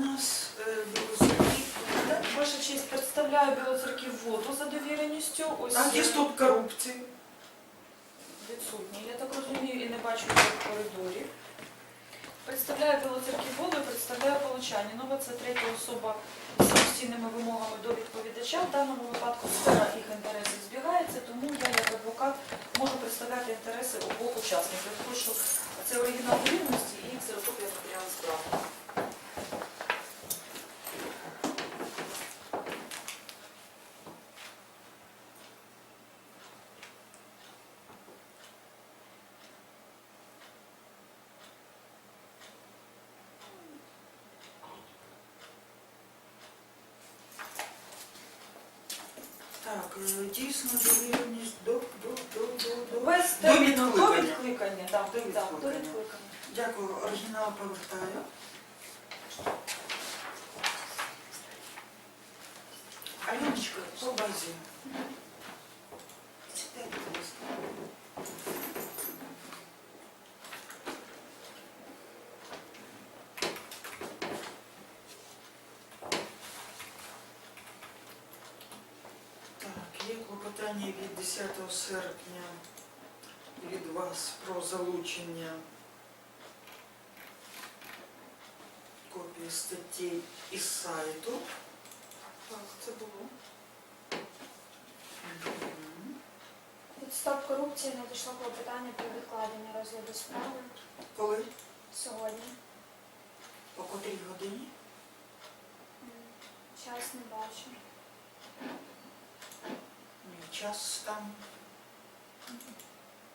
нас е, Білоцерків. Ваша честь, представляю Білоцерків воду за довіреністю. Ось А є стоп корупції. відсутні. Я так розумію і не бачу їх в коридорі. Представляю Білоцерків воду і представляю Получанінова. Це третя особа з самостійними вимогами до відповідача. В даному випадку сфера їх інтересів збігається, тому я як адвокат можу представляти інтереси обох учасників. Прошу, це оригінал довіреності і ксерокопія матеріалу справи. Так, е, дійсно довіреність до, до, до, до, до. Без До терміну до відкликання. відкликання. так, До так, до відкликання. Дякую, оригінал повертаю. Аліночка, по базі. Сідайте, будь ласка. Так, є від 10 серпня від вас про залучення копії статті із сайту. Так, це було. Стоп корупції надійшло клопотання про відкладення розгляду справи Коли? сьогодні. По котрій годині? Час не бачу. Час там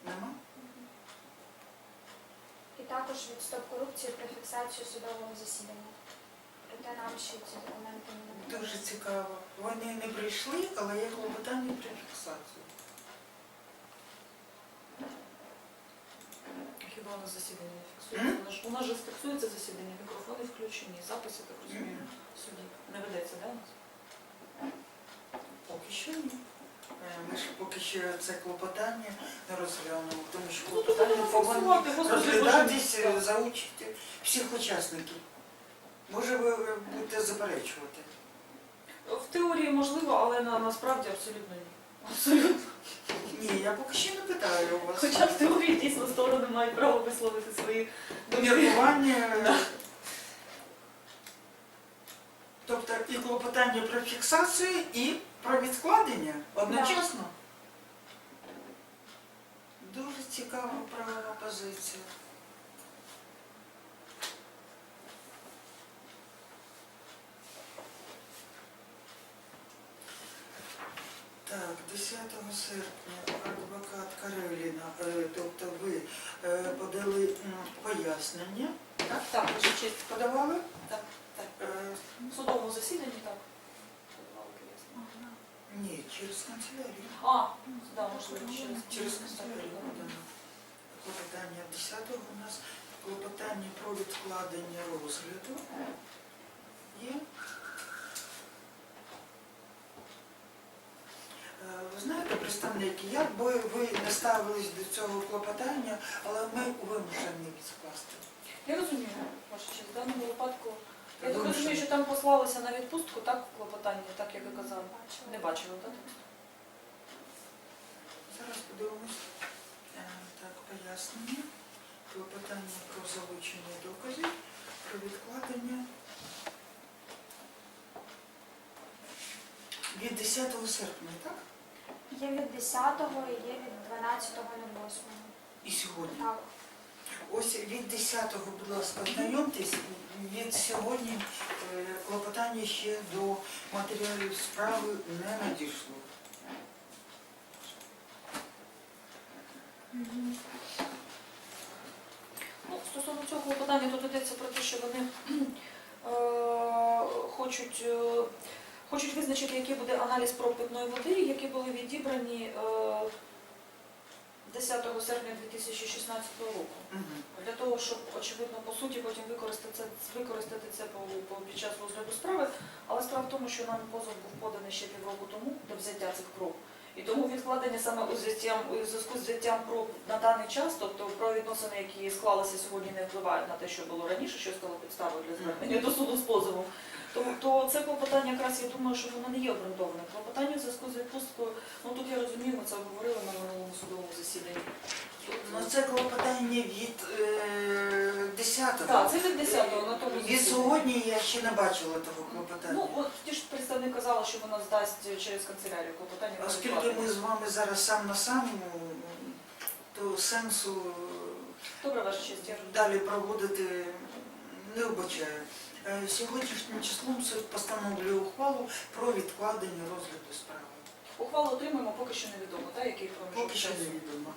нема? І також від стоп корупції про фіксацію судового засідання. Проте нам ще ці документи не надали. Дуже цікаво. Вони не прийшли, але є клопотання про фіксацію. Хіба у нас засідання не фіксується? У нас, у нас же фіксується засідання, мікрофони включені, записи, так розумію, в суді. Не ведеться, да, у нас? Поки що ні. Е, Ми ж поки що це клопотання не розглянули, тому що Ну, клопотання повинні розглядатись е, за участі всіх учасників. Може ви будете заперечувати? В теорії можливо, але на, насправді абсолютно ні. Абсолютно. Ні, я поки що не питаю у вас. Хоча в теорії дійсно сторони мають право висловити свої. Міркування. Тобто і клопотання про фіксацію, і про відкладення одночасно. Дуже цікава правова позиція. Так, 10 серпня адвокат Кареліна, е, тобто ви е, подали пояснення, Так, так, ваша честь. подавали? Так, так. Е, В судовому засіданні так. Через канцелярію. А, да, можливо, ще раз. Через канцелярію подано. Клопотання 10-го у нас клопотання про відкладення розгляду. Є. Е, Ви знаєте, представники, як би ви не ставились до цього клопотання, але ми вимушені відкласти. Я розумію, ваша честь. В даному випадку. Я так розумію, що там послалися на відпустку, так, в клопотанні, так як і казав. Не бачила, так? Зараз подивимось. Е, Так, пояснення. Клопотання про залучення доказів, про відкладення. Від 10 серпня, так? Є від 10-го і є від 12.08. І сьогодні. Так. Ось від 10-го, будь ласка, знайомтесь. Від сьогодні е, клопотання ще до матеріалів справи не надійшло. Ну, стосовно цього клопотання, тут йдеться про те, що вони е, хочуть, е, хочуть визначити, який буде аналіз проб питної води, які були відібрані 10 серпня 2016 року. Для того, щоб, очевидно, по суті, потім використати це, використати це по, по, під час розгляду справи. Але справа в тому, що нам позов був поданий ще півроку тому до взяття цих проб. І тому відкладення саме у зв'язку з взяттям проб на даний час, тобто про відносини, які склалися сьогодні, не впливають на те, що було раніше, що стало підставою для звернення до суду з позовом. То, це клопотання якраз я думаю, що воно не є обґрунтоване. Клопотання в зв'язку з відпусткою, ну тут я розумію, ми це обговорили на минулому судовому засіданні. Ну це клопотання від е, 10-го. Так, це від 10-го на тому Від сьогодні я ще не бачила того клопотання. Ну, от ті ж представник казала, що вона здасть через канцелярію клопотання. Оскільки ми з вами зараз сам на сам, то сенсу Добре, ваша честь, далі проводити не вбачаю. Е, Сьогоднішнім числом суд постановлює ухвалу про відкладення розгляду справи. Ухвалу отримуємо, поки що невідомо, так, який проміжок Поки що невідомо.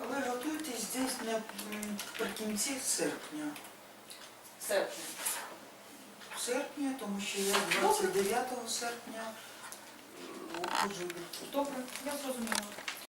Але готуйтесь десь наприкінці серпня. Серпня. Серпня, тому що я 29 серпня е, Добре, я зрозуміла.